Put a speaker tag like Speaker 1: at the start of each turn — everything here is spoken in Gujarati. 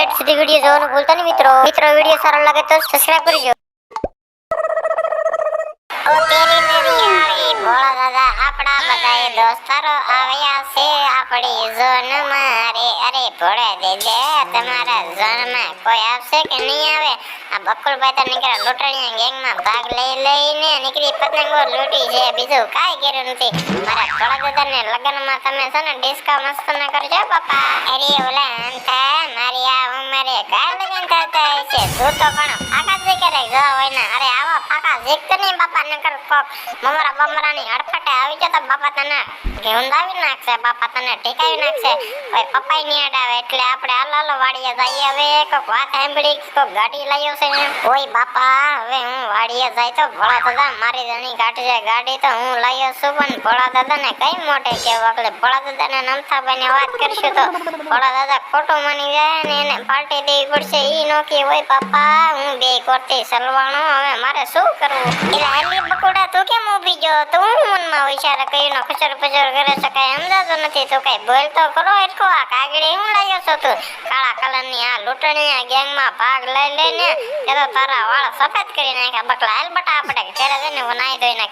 Speaker 1: છેડ સુધી વીડિયો જોવાનું ભૂલતા નહીં મિત્રો મિત્રો વીડિયો સારો લાગે તો સબસ્ક્રાઇબ કરજો ઓ તેરી મેરી આવી ભોળા દાદા આપણા બધાએ દોસ્તારો આવ્યા છે આપણી ઝોન મારે અરે ભોળે દેજે તમારા ઝોનમાં કોઈ આવશે કે નહીં આવે આ બકુલભાઈ તો નીકળ્યા લૂંટણીયા ગેંગમાં ભાગ લઈ લઈને નીકળી પતંગો લૂંટી છે બીજું કાંઈ કર્યું નથી મારા ભોળા દાદાને લગ્નમાં તમે છે ને ડિસ્કાઉન્ટ મસ્ત ના કરજો પપ્પા અરે ઓલા અંતા ઉંમરે કાય લગન થતા હશે તું તો પણ જ હોય ને અરે આવા ફાકા જીકતો નહીં બાપા, નકર કોક મમરા બમરાની હડફટે આવી જતો બાપા તને ઘેંદાવી નાખશે, બાપા તને ટેકાવી નાખશે. કોઈ પપ્પાઈ ની અડાવે, એટલે આપણે હાલો વાડીએ જઈએ હવે. કોક વાત સાંભળી, કોક ગાડી લાવ્યો છે ને ઓય, બાપા, હવે હું વાડીએ જાય તો ભોળા દાદા મારી જણી કાઢશે ગાડી તો હું લાવ્યો છું પણ ભોળા દાદાને કઈ મોટે કેવું એટલે ભોળા નમતા નમથાભાઈને વાત કરશું તો ભોળા દાદા ખોટું માની જાય ને એને પાર્ટી દેવી પડશે. ઈ નોકી હોય બાપા, હું બે કરતી સલવાણો હવે મારે શું કરવું? એટલે આલી બકોડા, તું કેમ ઊભી ગયો? તું મનમાં વિચાર કર્યું ખુચર પચર કરે છે, કાંઈ સમજાતો નથી. તું કઈ બોલ તો કરો એટલો. આ કાગડી હું લાગ્યો છો તું? કાળા કલરની આ લૂંટણીયા ગેંગમાં ભાગ લઈ લઈને, એ તો તારા વાળ સફેદ કરી નાખ્યા. બકલા, હાલ બટા, આપણે ઘેરે જઈને નાહી ધોઈ નાખ